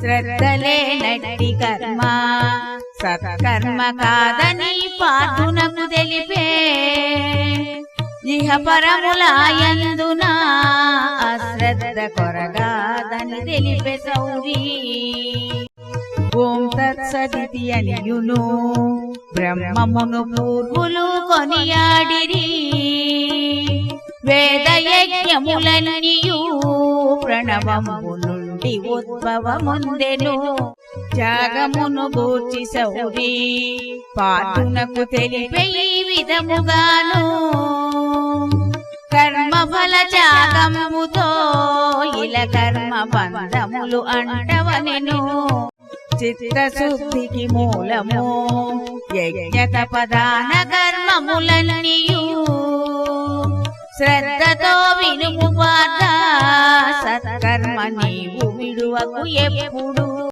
శ్రద్ధలే నట్టి కర్మ. సత్కర్మ కాదని పార్థునకు తెలిపే. ఇహ పరములాయందున అశ్రద్ధ కొరగాదని తెలిపే సౌరీ. ఓం తత్సదితి అనియును బ్రహ్మమును పూర్వులు కొనియాడిరి. వేద యజ్ఞములనియు ప్రణవము నుండి ఉద్భవముందెను. జాగమును గూర్చి సౌరి పాటునకు తెలిపే విధముగాను. కర్మ ఫల త్యాగముతో ఇల కర్మ బంధములు అంటవనెను. చిత్తశుద్ధికి మూలము యజ్ఞత పదాన కర్మములనియు శ్రద్ధతో వినుము పాత నీవు విడువకు ఎప్పుడు